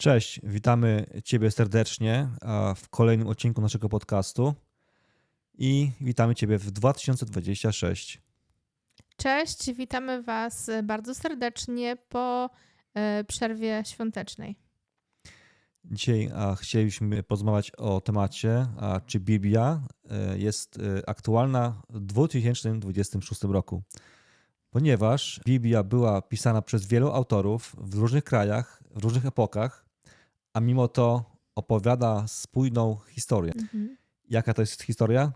Cześć, witamy Ciebie serdecznie w kolejnym odcinku naszego podcastu i witamy Ciebie w 2026. Cześć, witamy Was bardzo serdecznie po e, przerwie świątecznej. Dzisiaj chcielibyśmy porozmawiać o temacie, czy Biblia e, jest e, aktualna w 2026 roku. Ponieważ Biblia była pisana przez wielu autorów w różnych krajach, w różnych epokach, a mimo to opowiada spójną historię. Mhm. Jaka to jest historia?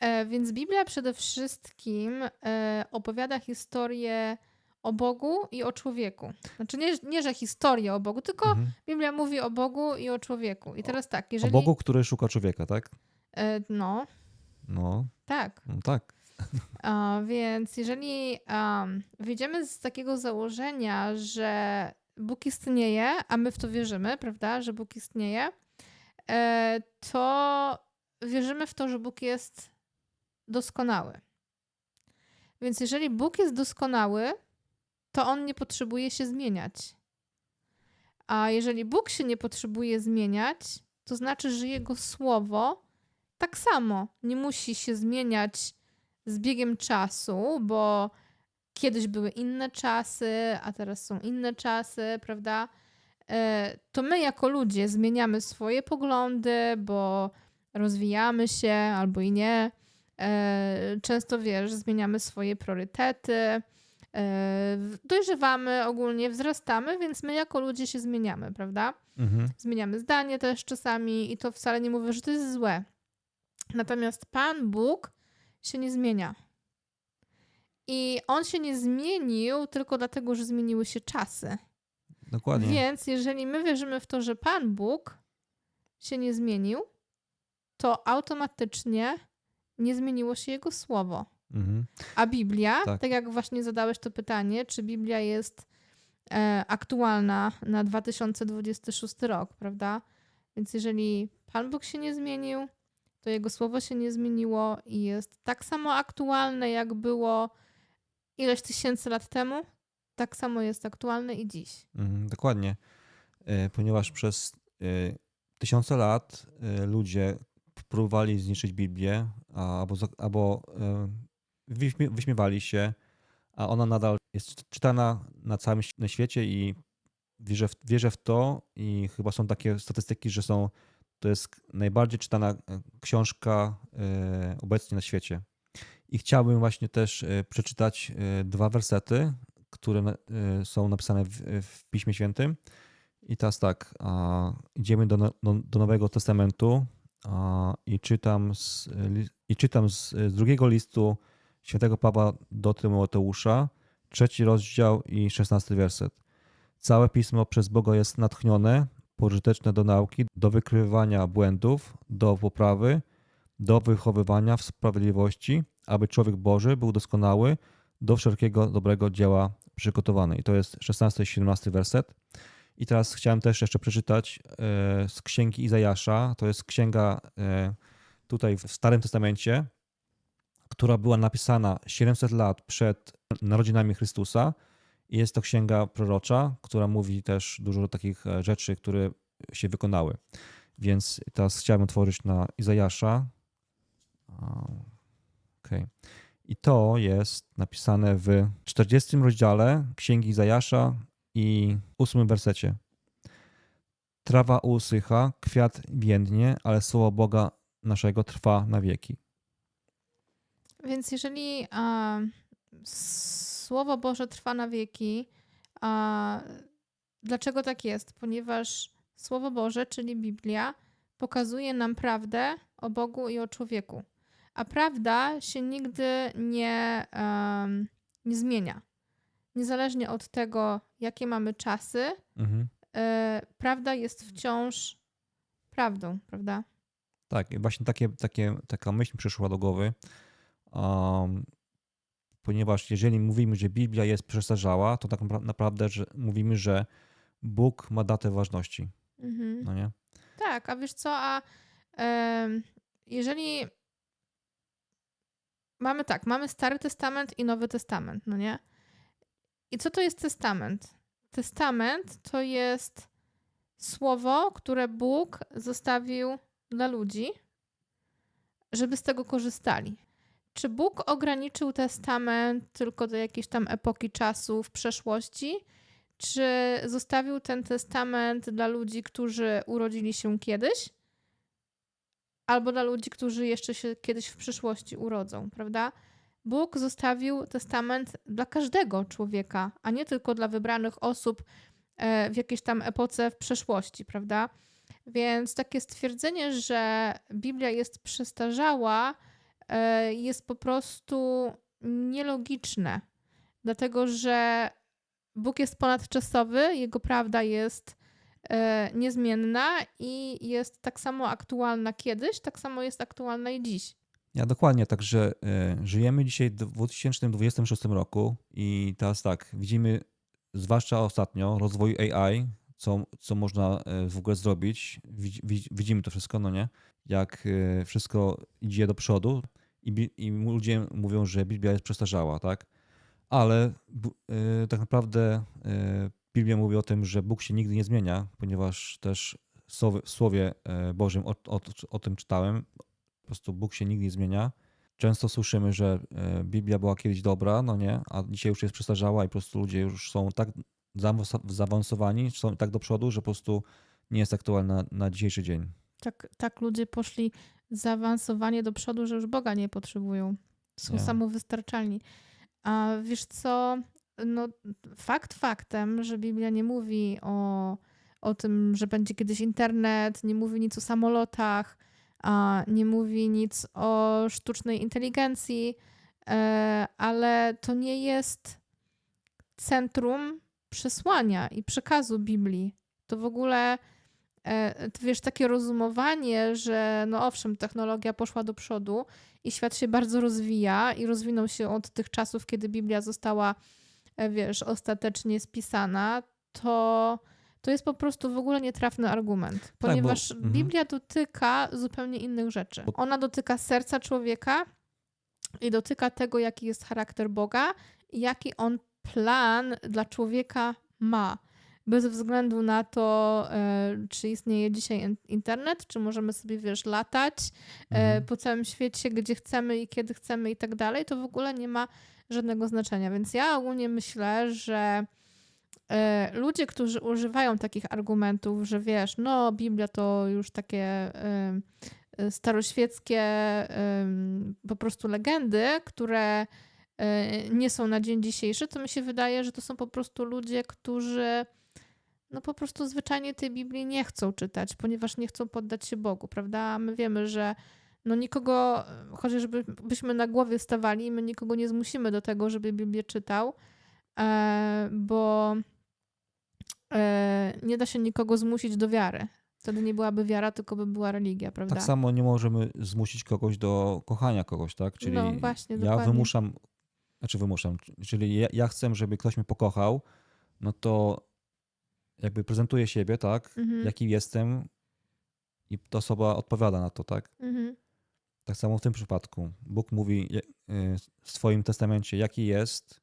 E, więc Biblia przede wszystkim e, opowiada historię o Bogu i o człowieku. Znaczy nie, nie że historię o Bogu, tylko mhm. Biblia mówi o Bogu i o człowieku. I teraz tak, jeżeli... O Bogu, który szuka człowieka, tak? E, no. No. Tak. No tak. A, więc jeżeli um, wyjdziemy z takiego założenia, że Bóg istnieje, a my w to wierzymy, prawda, że Bóg istnieje, e, to wierzymy w to, że Bóg jest doskonały. Więc jeżeli Bóg jest doskonały, to on nie potrzebuje się zmieniać. A jeżeli Bóg się nie potrzebuje zmieniać, to znaczy, że jego słowo tak samo nie musi się zmieniać z biegiem czasu, bo kiedyś były inne czasy, a teraz są inne czasy, prawda? E, to my jako ludzie zmieniamy swoje poglądy, bo rozwijamy się albo i nie. E, często wiesz, zmieniamy swoje priorytety, e, dojrzewamy ogólnie, wzrastamy, więc my jako ludzie się zmieniamy, prawda? Mhm. Zmieniamy zdanie też czasami i to wcale nie mówię, że to jest złe. Natomiast Pan Bóg się nie zmienia. I on się nie zmienił tylko dlatego, że zmieniły się czasy. Dokładnie. Więc jeżeli my wierzymy w to, że Pan Bóg się nie zmienił, to automatycznie nie zmieniło się jego słowo. Mhm. A Biblia, tak. tak. jak właśnie zadałeś to pytanie, czy Biblia jest e, aktualna na 2026 rok, prawda? Więc jeżeli Pan Bóg się nie zmienił, to jego słowo się nie zmieniło i jest tak samo aktualne, jak było ileś tysięcy lat temu, tak samo jest aktualne i dziś. Mhm, dokładnie. E, ponieważ przez e, tysiące lat e, ludzie próbowali zniszczyć Biblię albo, albo wyśmiewali się, a ona nadal jest czytana na całym świecie i wierzę w, wierzę w to i chyba są takie statystyki, że są to jest najbardziej czytana książka obecnie na świecie. I chciałbym właśnie też e, przeczytać e, dwa wersety, które e, są napisane w, Piśmie Świętym. I teraz tak, idziemy do, do, do Nowego Testamentu i czytam, z, i czytam z, z drugiego listu świętego Pawła do Tymoteusza, trzeci rozdział i szesnasty werset. Całe pismo przez Boga jest natchnione, pożyteczne do nauki, do wykrywania błędów, do poprawy, do wychowywania w sprawiedliwości, aby człowiek Boży był doskonały, do wszelkiego dobrego dzieła przygotowany. I to jest 16 i 17 werset. I teraz chciałem też jeszcze przeczytać e, z księgi Izajasza. To jest księga e, tutaj w Starym Testamencie, która była napisana 700 lat przed narodzinami Chrystusa. I jest to księga prorocza, która mówi też dużo takich e, rzeczy, które się wykonały. Więc teraz chciałem otworzyć na Izajasza, Okay. I to jest napisane w 40 rozdziale Księgi Zajasza i 8 wersecie. Trawa usycha, kwiat więdnie, ale słowo Boga naszego trwa na wieki. Więc jeżeli a, słowo Boże trwa na wieki, a, dlaczego tak jest? Ponieważ słowo Boże, czyli Biblia, pokazuje nam prawdę o Bogu i o człowieku a prawda się nigdy nie, um, nie zmienia. Niezależnie od tego, jakie mamy czasy, mhm. y, prawda jest wciąż prawdą, prawda? Tak, właśnie takie, takie, taka myśl przyszła do głowy, um, ponieważ jeżeli mówimy, że Biblia jest przestarzała, to tak naprawdę że mówimy, że Bóg ma datę ważności. Mhm. No nie? Tak, a wiesz co, a jeżeli mamy tak, mamy Stary Testament i Nowy Testament, no nie? I co to jest testament? Testament to jest słowo, które Bóg zostawił dla ludzi, żeby z tego korzystali. Czy Bóg ograniczył testament tylko do jakiejś tam epoki czasu w przeszłości? Czy zostawił ten testament dla ludzi, którzy urodzili się kiedyś? Albo dla ludzi, którzy jeszcze się kiedyś w przyszłości urodzą, prawda? Bóg zostawił testament dla każdego człowieka, a nie tylko dla wybranych osób e, w jakiejś tam epoce w przeszłości, prawda? Więc takie stwierdzenie, że Biblia jest przestarzała, e, jest po prostu nielogiczne, dlatego że Bóg jest ponadczasowy, jego prawda jest niezmienna i jest tak samo aktualna kiedyś, tak samo jest aktualna i dziś. Ja dokładnie, także e, żyjemy dzisiaj w 2026 roku i teraz tak, widzimy zwłaszcza ostatnio rozwój AI, co, co można e, w ogóle zrobić. Widz- widz- Widzimy to wszystko, no nie? Jak e, wszystko idzie do przodu i, i ludzie mówią, że Biblia jest przestarzała, tak? Ale e, tak naprawdę e, Biblia mówi o tym, że Bóg się nigdy nie zmienia, ponieważ też w Słowie, e, Bożym o, o, o tym czytałem. Po prostu Bóg się nigdy nie zmienia. Często słyszymy, że e, Biblia była kiedyś dobra, no nie, a dzisiaj już jest przestarzała i po prostu ludzie już są tak zaawans- zaawansowani, są tak do przodu, że po prostu nie jest aktualna na dzisiejszy dzień. Tak, tak ludzie poszli zaawansowanie do przodu, że już Boga nie potrzebują. Są Nie. samowystarczalni. A wiesz co? No, fakt faktem, że Biblia nie mówi o, o tym, że będzie kiedyś internet, nie mówi nic o samolotach, a nie mówi nic o sztucznej inteligencji, e, ale to nie jest centrum przesłania i przekazu Biblii. To w ogóle e, wiesz, takie rozumowanie, że no owszem, technologia poszła do przodu i świat się bardzo rozwija i rozwinął się od tych czasów, kiedy Biblia została, wiesz, ostatecznie spisana, to, to jest po prostu w ogóle nietrafny argument, bo- ponieważ mhm. Biblia dotyka zupełnie innych rzeczy. Bo- Ona dotyka serca człowieka i dotyka tego, jaki jest charakter Boga i jaki on plan dla człowieka ma. Bez względu na to, e, czy istnieje dzisiaj in- internet, czy możemy sobie, wiesz, latać e, Mhm. po całym świecie, gdzie chcemy i kiedy chcemy i tak dalej, to w ogóle nie ma żadnego znaczenia. Więc ja ogólnie myślę, że e, ludzie, którzy używają takich argumentów, że wiesz, no Biblia to już takie e, staroświeckie po prostu legendy, które e, nie są na dzień dzisiejszy, to mi się wydaje, że to są po prostu ludzie, którzy no po prostu zwyczajnie tej Biblii nie chcą czytać, ponieważ nie chcą poddać się Bogu, prawda? My wiemy, że no nikogo, chociażby byśmy na głowie stawali, my nikogo nie zmusimy do tego, żeby Biblię czytał, e, bo e, nie da się nikogo zmusić do wiary. Wtedy nie byłaby wiara, tylko by była religia, prawda? Tak samo nie możemy zmusić kogoś do kochania kogoś, tak? Czyli No, właśnie, ja dokładnie. wymuszam, znaczy wymuszam, czyli ja, ja chcę, żeby ktoś mnie pokochał, no to jakby prezentuję siebie, tak? Mhm. Jaki jestem i ta osoba odpowiada na to, tak? Mhm. Tak samo w tym przypadku. Bóg mówi y, w swoim testamencie, jaki jest,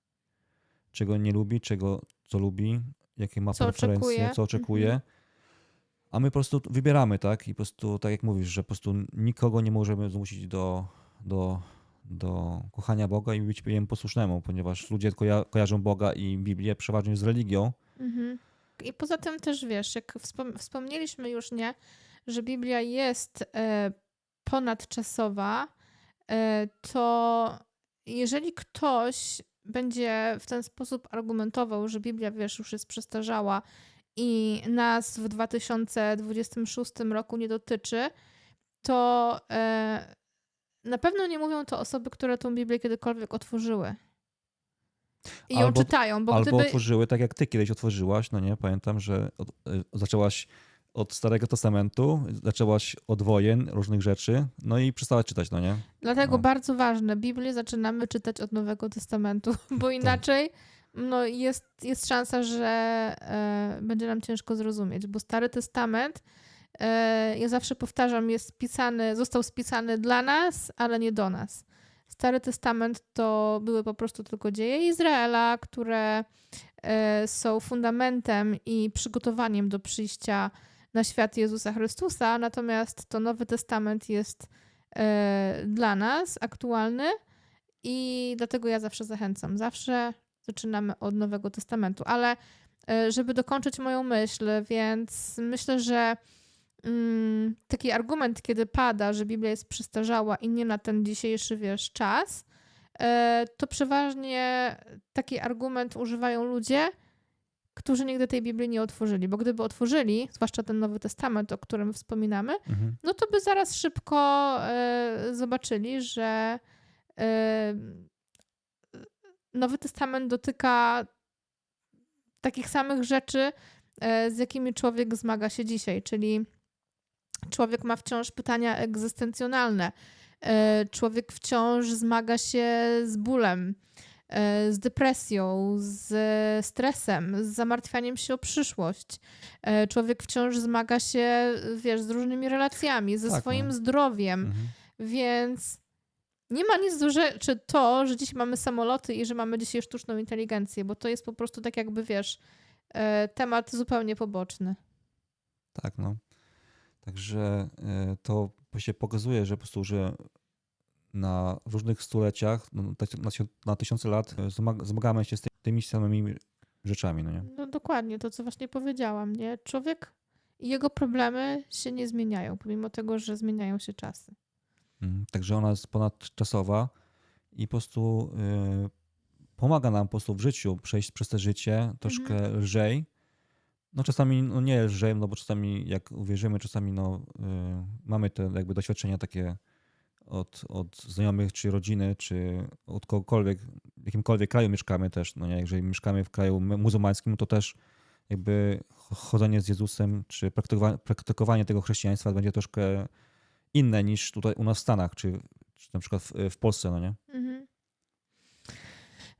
czego nie lubi, czego co lubi, jakie ma Co preferencje, oczekuje. co oczekuje. Mhm. A my po prostu wybieramy, tak? I po prostu, tak jak mówisz, że po prostu nikogo nie możemy zmusić do, do, do kochania Boga i być jemu posłusznemu, ponieważ ludzie koja kojarzą Boga i Biblię przeważnie z religią. Mhm. I poza tym też wiesz, jak wspom- wspomnieliśmy już, nie, że Biblia jest e, ponadczasowa, e, to jeżeli ktoś będzie w ten sposób argumentował, że Biblia, wiesz, już jest przestarzała i nas w 2026 roku nie dotyczy, to e, na pewno nie mówią to osoby, które tą Biblię kiedykolwiek otworzyły. I ją Albo- czytają, bo Albo gdyby... otworzyły, tak jak ty kiedyś otworzyłaś, no nie? Pamiętam, że od, y, zaczęłaś od Starego Testamentu, zaczęłaś od wojen, różnych rzeczy, no i przestałaś czytać, no nie? Dlatego No. bardzo ważne, Biblię zaczynamy czytać od Nowego Testamentu, bo inaczej no, jest, jest szansa, że e, będzie nam ciężko zrozumieć, bo Stary Testament, e, ja zawsze powtarzam, jest spisany, został spisany dla nas, ale nie do nas. Stary Testament to były po prostu tylko dzieje Izraela, które e, są fundamentem i przygotowaniem do przyjścia na świat Jezusa Chrystusa, natomiast to Nowy Testament jest e, dla nas aktualny i dlatego ja zawsze zachęcam. Zawsze zaczynamy od Nowego Testamentu, ale e, żeby dokończyć moją myśl, więc myślę, że mm, taki argument, kiedy pada, że Biblia jest przestarzała i nie na ten dzisiejszy wiesz, czas, e, to przeważnie taki argument używają ludzie, którzy nigdy tej Biblii nie otworzyli, bo gdyby otworzyli, zwłaszcza ten Nowy Testament, o którym wspominamy, Mhm. no to by zaraz szybko e, zobaczyli, że e, Nowy Testament dotyka takich samych rzeczy, e, z jakimi człowiek zmaga się dzisiaj, czyli człowiek ma wciąż pytania egzystencjonalne, człowiek wciąż zmaga się z bólem, z depresją, z stresem, z zamartwianiem się o przyszłość. E, Człowiek wciąż zmaga się, wiesz, z różnymi relacjami, ze Tak, no. swoim zdrowiem, Mhm. więc nie ma nic do rzeczy to, że dziś mamy samoloty i że mamy dzisiaj sztuczną inteligencję, bo to jest po prostu tak jakby, wiesz, e, temat zupełnie poboczny. Tak, no. Także e, to się pokazuje, że po prostu, że na różnych stuleciach, no, na, tysią- na tysiące lat e, zmag- zmagamy się z ty- tymi samymi rzeczami, no nie? No dokładnie, to co właśnie powiedziałam, nie? Człowiek i jego problemy się nie zmieniają, pomimo tego, że zmieniają się czasy. Mhm. Także ona jest ponadczasowa i po prostu y, pomaga nam po prostu w życiu przejść przez te życie troszkę lżej. No czasami no nie lżej, no bo czasami jak uwierzymy, czasami no, y, mamy te jakby doświadczenia takie od, od znajomych, czy rodziny, czy od kogokolwiek, w jakimkolwiek kraju mieszkamy też, no nie, jeżeli mieszkamy w kraju mu- muzułmańskim, to też jakby chodzenie z Jezusem, czy praktykowanie, praktykowanie tego chrześcijaństwa będzie troszkę inne niż tutaj u nas w Stanach, czy, czy na przykład w, w Polsce, no nie? Mhm.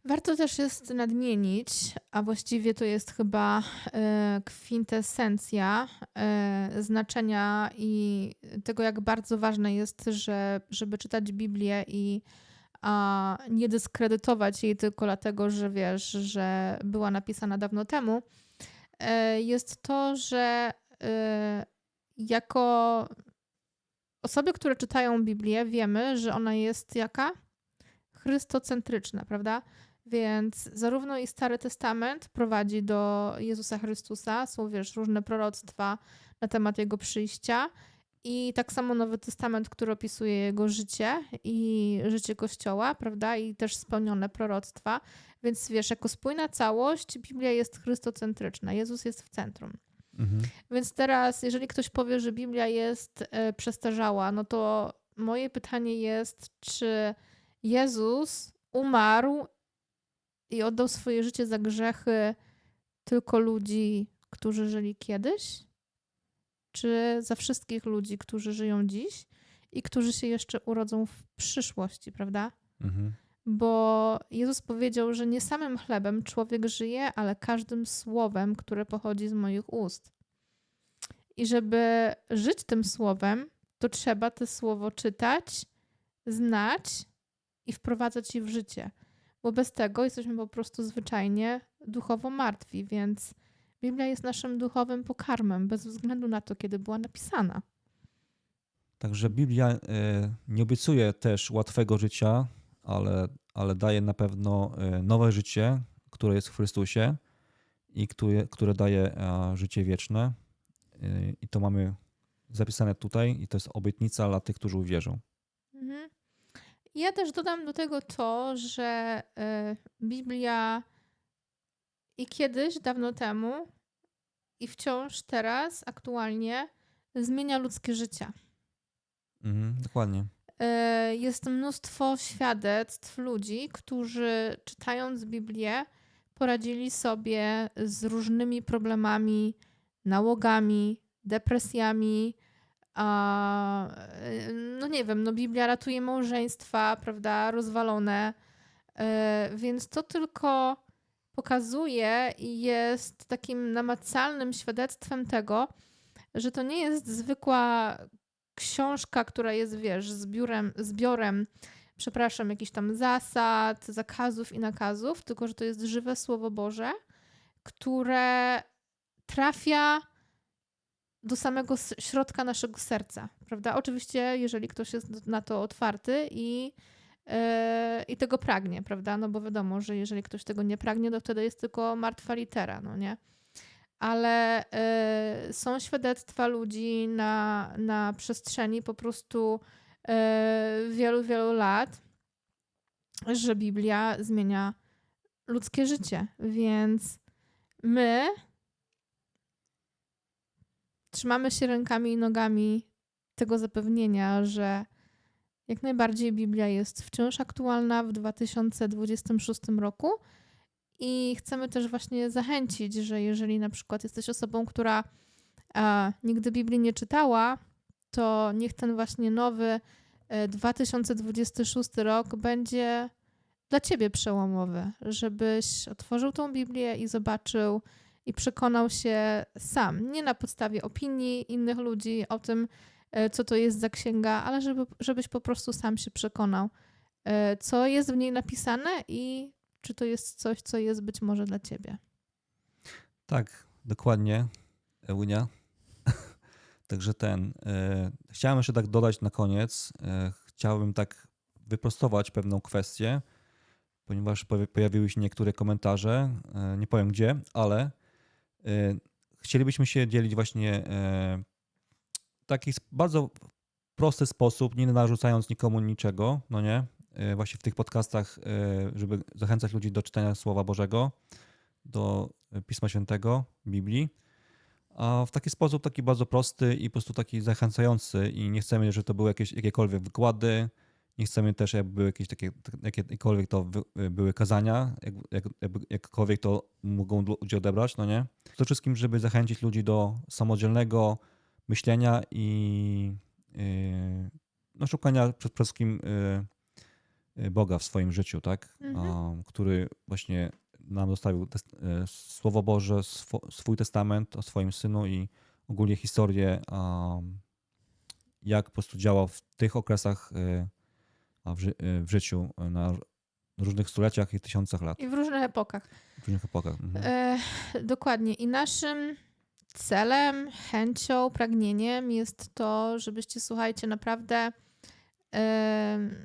Warto też jest nadmienić, a właściwie to jest chyba e, kwintesencja e, znaczenia i tego, jak bardzo ważne jest, że, żeby czytać Biblię i a, nie dyskredytować jej tylko dlatego, że wiesz, że była napisana dawno temu, e, jest to, że jako osoby, które czytają Biblię, wiemy, że ona jest jaka? chrystocentryczna, prawda? Więc zarówno i Stary Testament prowadzi do Jezusa Chrystusa, są wiesz, różne proroctwa na temat Jego przyjścia i tak samo Nowy Testament, który opisuje Jego życie i życie Kościoła, prawda? I też spełnione proroctwa. Więc wiesz, jako spójna całość Biblia jest chrystocentryczna, Jezus jest w centrum. Mhm. Więc teraz, jeżeli ktoś powie, że Biblia jest e, przestarzała, no to moje pytanie jest, czy Jezus umarł i oddał swoje życie za grzechy tylko ludzi, którzy żyli kiedyś? Czy za wszystkich ludzi, którzy żyją dziś i którzy się jeszcze urodzą w przyszłości, prawda? Mhm. Bo Jezus powiedział, że nie samym chlebem człowiek żyje, ale każdym słowem, które pochodzi z moich ust. I żeby żyć tym słowem, to trzeba to słowo czytać, znać i wprowadzać je w życie. Bo bez tego jesteśmy po prostu zwyczajnie duchowo martwi, więc Biblia jest naszym duchowym pokarmem, bez względu na to, kiedy była napisana. Także Biblia e, nie obiecuje też łatwego życia, ale, ale daje na pewno e, nowe życie, które jest w Chrystusie i które, które daje życie wieczne. E, I to mamy zapisane tutaj i to jest obietnica dla tych, którzy uwierzą. Ja też dodam do tego to, że e, Biblia i kiedyś, dawno temu, i wciąż teraz, aktualnie, zmienia ludzkie życie. Mhm, dokładnie. E, Jest mnóstwo świadectw ludzi, którzy czytając Biblię poradzili sobie z różnymi problemami, nałogami, depresjami. E, no nie wiem, no Biblia ratuje małżeństwa, prawda, rozwalone. E, Więc to tylko pokazuje i jest takim namacalnym świadectwem tego, że to nie jest zwykła książka, która jest, wiesz, zbiorem, zbiorem przepraszam, jakichś tam zasad, zakazów i nakazów, tylko że to jest żywe Słowo Boże, które trafia do samego środka naszego serca, prawda? Oczywiście, jeżeli ktoś jest na to otwarty i, e, i tego pragnie, prawda? No bo wiadomo, że jeżeli ktoś tego nie pragnie, to wtedy jest tylko martwa litera, no nie? Ale e, są świadectwa ludzi na, na przestrzeni po prostu e, wielu, wielu lat, że Biblia zmienia ludzkie życie, więc my trzymamy się rękami i nogami tego zapewnienia, że jak najbardziej Biblia jest wciąż aktualna w 2026 roku i chcemy też właśnie zachęcić, że jeżeli na przykład jesteś osobą, która a, nigdy Biblii nie czytała, to niech ten właśnie nowy e, 2026 rok będzie dla ciebie przełomowy, żebyś otworzył tą Biblię i zobaczył i przekonał się sam, nie na podstawie opinii innych ludzi o tym, e, co to jest za księga, ale żeby, żebyś po prostu sam się przekonał, e, co jest w niej napisane i czy to jest coś, co jest być może dla ciebie. Tak, dokładnie, Eunia. Także ten. E, chciałem jeszcze tak dodać na koniec. Chciałbym tak wyprostować pewną kwestię, ponieważ pojawi- pojawiły się niektóre komentarze. Nie powiem gdzie, ale chcielibyśmy się dzielić właśnie e, w taki bardzo prosty sposób, nie narzucając nikomu niczego, no nie? E, właśnie w tych podcastach, e, żeby zachęcać ludzi do czytania Słowa Bożego, do Pisma Świętego, Biblii, a w taki sposób taki bardzo prosty i po prostu taki zachęcający i nie chcemy, żeby to były jakieś jakiekolwiek wykłady, nie chcemy też, jakby były jakieś takie, jakiekolwiek to wy- były kazania, jak, jak, jakby, jakkolwiek to mogą ludzie odebrać, no nie? Przede wszystkim, żeby zachęcić ludzi do samodzielnego myślenia i yy, no, szukania przede wszystkim yy, Boga w swoim życiu, tak? Mhm. A, który właśnie nam zostawił tes- e, Słowo Boże, swo, swój testament o swoim synu i ogólnie historię, um, jak po prostu działał w tych okresach a w, ży, e, w życiu e, na różnych stuleciach i tysiącach lat, I w różnych epokach. w różnych epokach. Mhm. E, dokładnie. I naszym celem, chęcią, pragnieniem jest to, żebyście, słuchajcie, naprawdę em,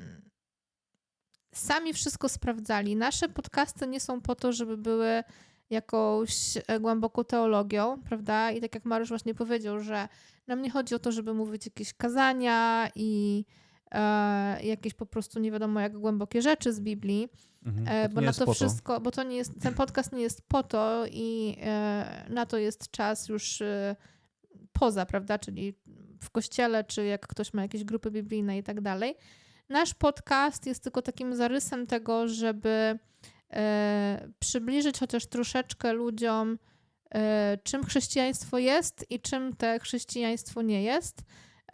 sami wszystko sprawdzali. Nasze podcasty nie są po to, żeby były jakąś e, głęboką teologią, prawda? I tak jak Mariusz właśnie powiedział, że nam nie chodzi o to, żeby mówić jakieś kazania i e, jakieś po prostu nie wiadomo jak głębokie rzeczy z Biblii, Mhm. E, To bo na to wszystko, bo to nie jest, ten podcast nie jest po to i e, na to jest czas już poza, prawda, czyli w kościele, czy jak ktoś ma jakieś grupy biblijne i tak dalej. Nasz podcast jest tylko takim zarysem tego, żeby przybliżyć chociaż troszeczkę ludziom, czym chrześcijaństwo jest i czym te chrześcijaństwo nie jest.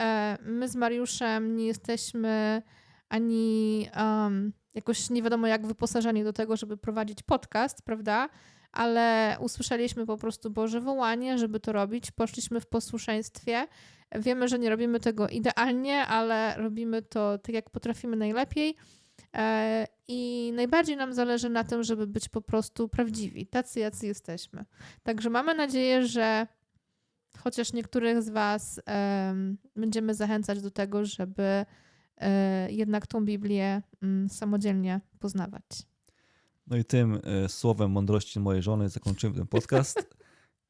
E, my z Mariuszem nie jesteśmy ani um, jakoś nie wiadomo jak wyposażeni do tego, żeby prowadzić podcast, prawda? Ale usłyszeliśmy po prostu Boże wołanie, żeby to robić. Poszliśmy w posłuszeństwie. Wiemy, że nie robimy tego idealnie, ale robimy to tak, jak potrafimy najlepiej. E, I najbardziej nam zależy na tym, żeby być po prostu prawdziwi, tacy, jacy jesteśmy. Także mamy nadzieję, że chociaż niektórych z Was em, będziemy zachęcać do tego, żeby e, jednak tą Biblię mm, samodzielnie poznawać. No i tym e, słowem mądrości mojej żony zakończymy ten podcast.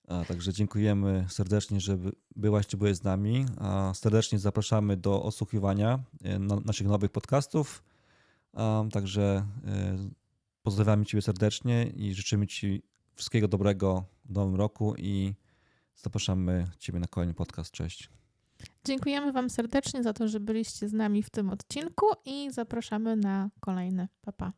A, także dziękujemy serdecznie, że by- byłaś czy byłeś z nami. A, serdecznie zapraszamy do odsłuchiwania e, na, naszych nowych podcastów. A, także pozdrawiamy Ciebie serdecznie i życzymy Ci wszystkiego dobrego w nowym roku i zapraszamy Ciebie na kolejny podcast. Cześć. Dziękujemy Wam serdecznie za to, że byliście z nami w tym odcinku i zapraszamy na kolejny. Pa, pa.